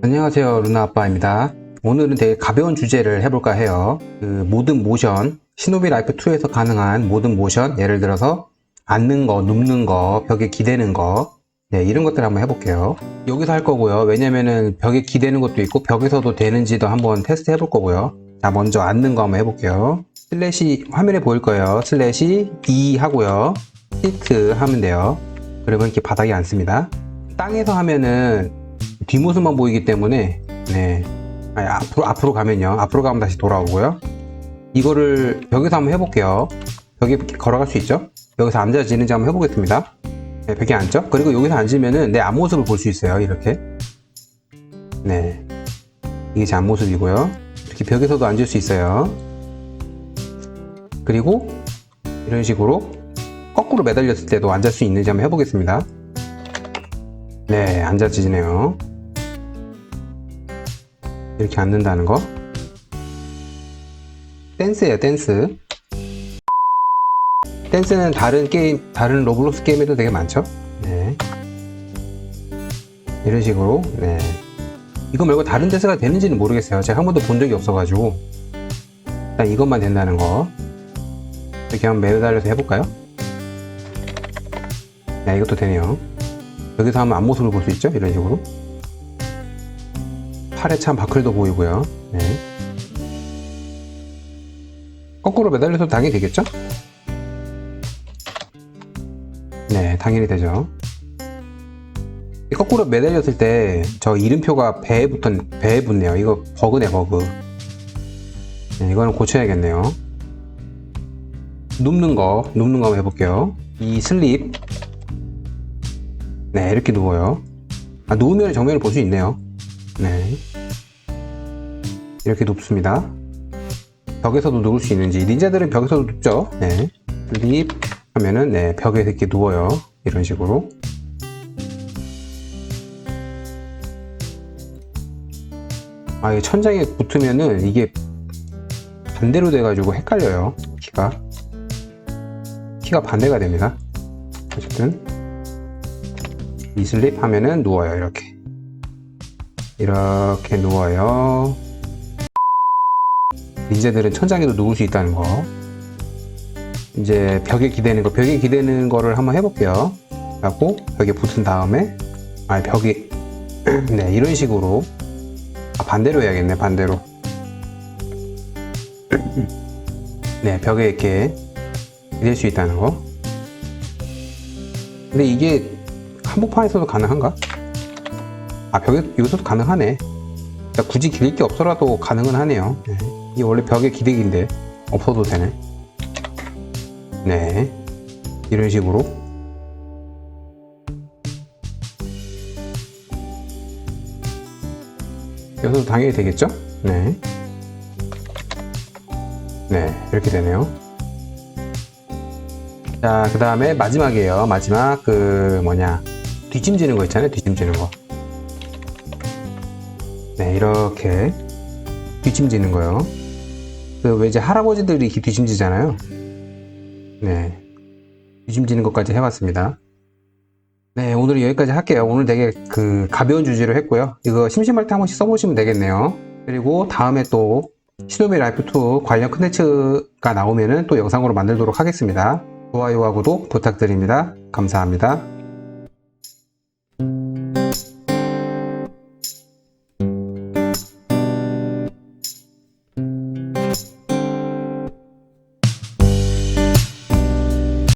안녕하세요 루나 아빠입니다. 오늘은 되게 가벼운 주제를 해볼까 해요. 그 모든 모션 시노비 라이프 2에서 가능한 모든 모션 예를 들어서 앉는 거 눕는 거 벽에 기대는 거 네, 이런 것들 한번 해볼게요. 여기서 할 거고요. 왜냐면은 벽에 기대는 것도 있고 벽에서도 되는지도 한번 테스트 해볼 거고요. 자 먼저 앉는 거 한번 해볼게요. 슬래시 화면에 보일 거예요. 슬래시 E 하고요. 시트 하면 돼요. 그러면 이렇게 바닥에 앉습니다. 땅에서 하면은 뒷모습만 보이기 때문에 네. 아니, 앞으로 앞으로 가면요. 앞으로 가면 다시 돌아오고요. 이거를 벽에서 한번 해볼게요. 벽에 걸어갈 수 있죠? 여기서 앉아지는지 한번 해보겠습니다. 네, 벽에 앉죠? 그리고 여기서 앉으면은 내 앞모습을 볼 수 있어요 이렇게. 네. 이게 제 앞모습이고요. 이렇게 벽에서도 앉을 수 있어요. 그리고 이런 식으로 거꾸로 매달렸을 때도 앉을 수 있는지 한번 해보겠습니다 네 앉아지네요. 이렇게 앉는다는 거? 댄스예요 댄스. 댄스는 다른 게임 다른 로블록스 게임에도 되게 많죠? 네. 이런 식으로 네. 이거 말고 다른 댄스가 되는지는 모르겠어요. 제가 한 번도 본 적이 없어 가지고. 일단 이것만 된다는 거. 이렇게 한번 매달려서 해볼까요? 네 이것도 되네요 여기서 하면 앞모습을 볼 수 있죠 이런 식으로 팔에 참 바클도 보이고요. 네. 거꾸로 매달려도 당연히 되겠죠? 네, 당연히 되죠. 이 거꾸로 매달렸을 때 저 이름표가 배에 붙은 배에 붙네요. 이거 버그네 버그. 네, 이거는 고쳐야겠네요. 눕는 거, 눕는 거 한번 해볼게요. 이 슬립. 네, 이렇게 누워요. 아, 누우면 정면을 볼 수 있네요. 네. 이렇게 눕습니다. 벽에서도 누울 수 있는지 닌자들은 벽에서도 눕죠. 네. 립 하면은 네, 벽에 이렇게 누워요. 이런 식으로. 아, 이 천장에 붙으면은 이게 반대로 돼가지고 헷갈려요. 키가. 키가 반대가 됩니다. 어쨌든 이슬립 하면은 누워요. 이렇게. 이렇게 누워요. 닌자들은 천장에도 누울 수 있다는 거. 이제 벽에 기대는 거, 벽에 기대는 거를 한번 해볼게요. 하고 벽에 붙은 다음에, 아 벽이 네 이런 식으로 아, 반대로 해야겠네 반대로. 네 벽에 이렇게 기댈 수 있다는 거. 근데 이게 한복판에서도 가능한가? 아 벽에 여기서도 가능하네. 그러니까 굳이 기댈 게 없더라도 가능은 하네요. 네. 이게 원래 벽에 기대기인데 없어도 되네. 네. 이런 식으로. 여기서도 당연히 되겠죠? 네. 네 이렇게 되네요. 자 그 다음에 마지막이에요. 마지막 그 뭐냐 뒷짐지는 거 있잖아요 뒷짐지는 거 네, 이렇게 뒷짐지는 거요. 그왜 이제 할아버지들이 이렇게 뒷짐지잖아요. 네, 뒷짐지는 것까지 해봤습니다. 네, 오늘은 여기까지 할게요. 오늘 되게 그 가벼운 주제로 했고요. 이거 심심할 때 한 번씩 써보시면 되겠네요. 그리고 다음에 또 시노미 라이프 2 관련 컨텐츠가 나오면은 또 영상으로 만들도록 하겠습니다. 좋아요와 구독 부탁드립니다. 감사합니다.